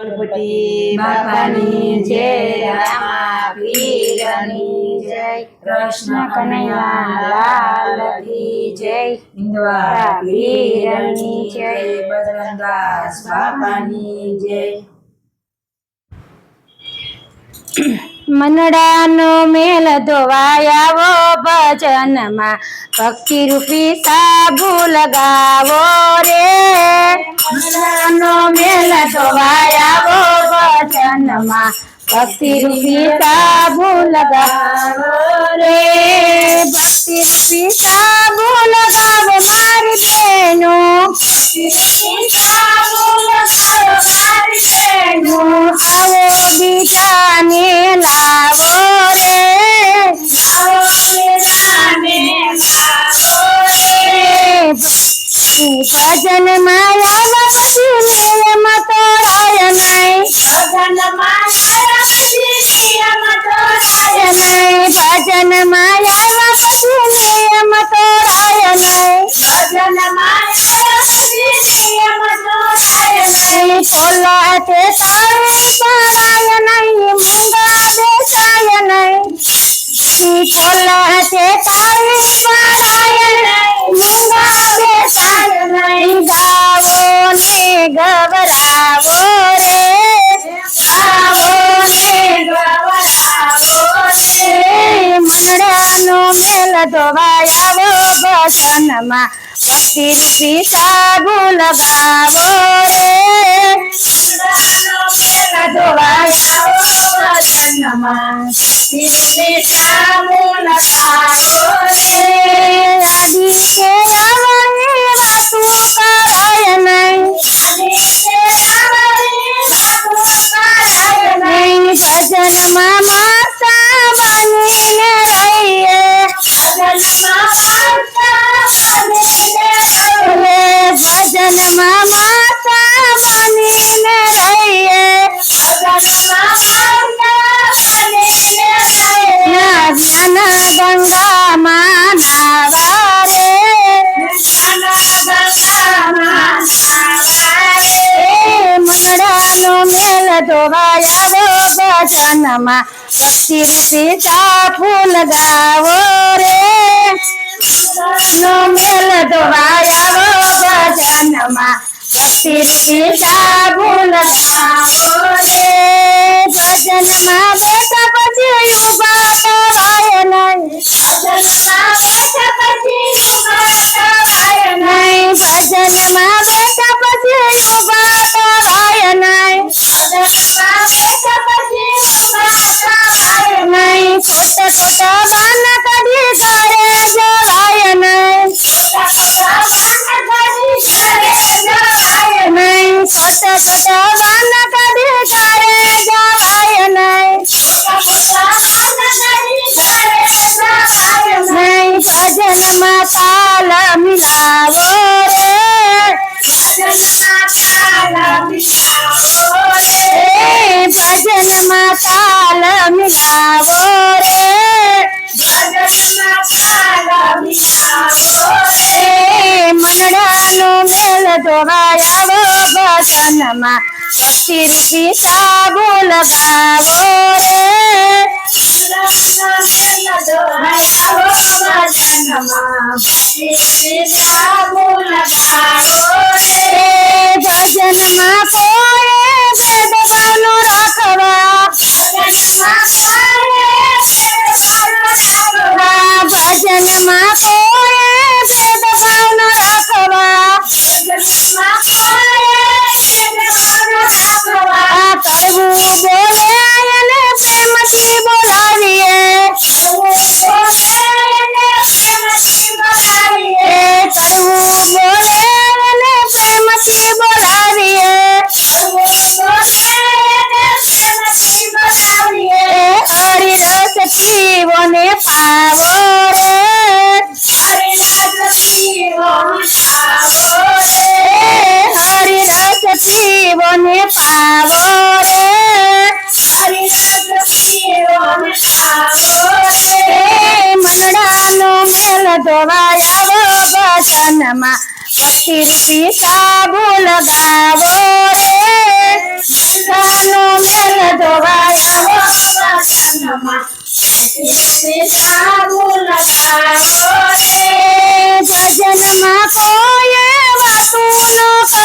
ગણપતિ બાપાની જય રામા જય. કૃષ્ણ કનૈયા કી જય. વીરની જય. બજરંગદાસ બાપાની જય. મનડાનો મેલ ધોવાયાવો ભજનમાં. ભક્તિ રૂપી સાબુ લગાવો રે. મનડાનો મેલ ધોવાયાવો ભજનમાં ભક્તિ રૂપી સાબુ લગાવો રે. ભક્તિ રૂપી સાબુ લગાવો મારી બહેનો. આવો બીજાને લાવો રે. આવો ઈ ખોલા તે તાળી પડાય નહીં મૂંગા બેસાય નહીં ગાવો ને ગવરાવો રે ગાવો મેલ ધોવાયાવો ભજનમાં ભક્તિ રૂપી સાગુ લગાવો રે મનડાનો ભજનમાં ભક્તિ રૂપી સાબુ લગાવો રે આદિ કે આવવાની વાતું કરાય નહીં આદિ કે આવવાની વાતું કરાય નહીં ભજનમાં ભક્તિ રૂપી ચા ફૂલ ગાવો રે. નો મેલ ધોવાયાવો ભજનમાં તાલ મિલાવો રે ભજનમાં તાલ મિલાવો રે ભજનમાં તાલ મિલાવો રે ભજનમાં તાલ મિલાવો રે મનડાનો મેલ ધોવાયાવો ભજનમાં ભક્તિ રૂપી સાબુ લગાવો રે ભજનમાં પોળે હરિરસ પીવોને પાવો રે મેલ ધોવાયાવો વચનમાં ભક્તિ રૂપી સાબુ લગાવો રે મનડાનો મેલ ધોવાયાવો વચનમાં સાબુ લગાવો ભજનમાં કોઈ વાતું ન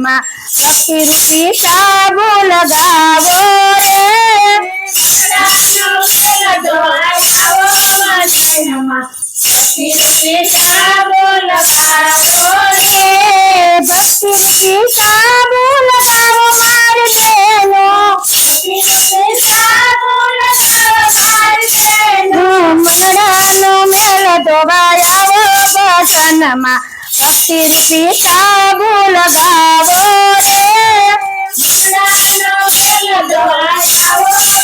ભજનમાં ભક્તિ રૂપી સાબુ લગાવો રે. એ ભક્તિ રૂપી સાબુ લગાવો માર બહેનો મનડાનો મેળ ધોવાય આવો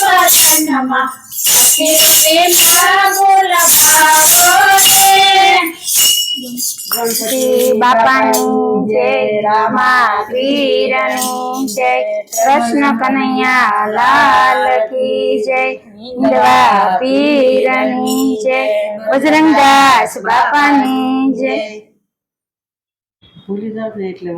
ભજનમાં ભક્તિ રૂપી સાબુ લગાવો રે શ્રી બાપાની જય રામા વીરની જય કૃષ્ણ કનૈયા લાલ કી જય હિંદવા પીરની જય બજરંગદાસ બાપાની જય ભૂલી જાવ ને એટલે